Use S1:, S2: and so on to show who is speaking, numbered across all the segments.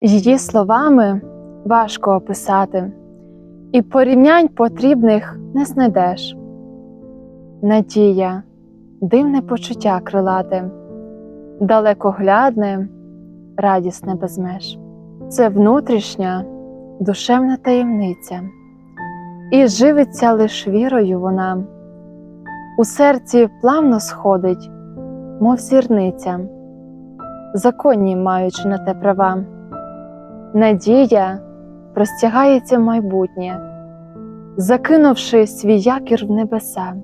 S1: Її словами важко описати, і порівнянь потрібних не знайдеш. Надія, дивне почуття крилате, далекоглядне, радісне без меж. Це внутрішня, душевна таємниця, і живиться лиш вірою вона. У серці плавно сходить, мов зірниця, законні маючи на те права. Надія простягається в майбутнє, закинувши свій якір в небеса,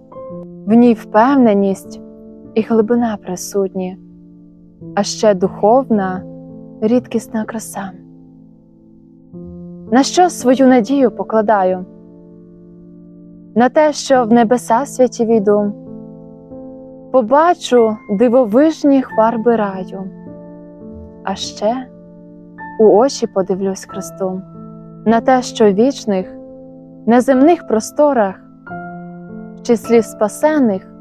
S1: в ній впевненість і глибина присутні, а ще духовна, рідкісна краса. На що свою надію покладаю? На те, що в небеса святі війду, побачу дивовижні хварби раю, а ще у очі подивлюсь Христу, на те, що вічних, неземних просторах, в числі спасених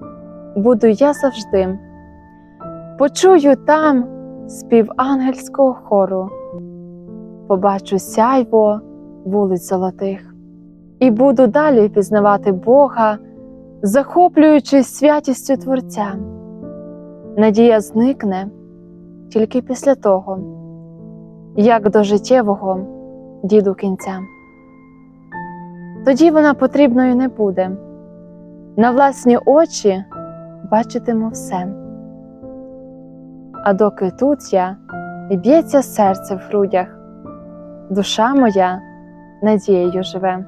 S1: буду я завжди. Почую там спів ангельського хору, побачу сяйво вулиць золотих, і буду далі пізнавати Бога, захоплюючись святістю Творця. Надія зникне тільки після того як до життєвого діду кінця. Тоді вона потрібною не буде. На власні очі бачитиму все. А доки тут я і б'ється серце в грудях, душа моя надією живе.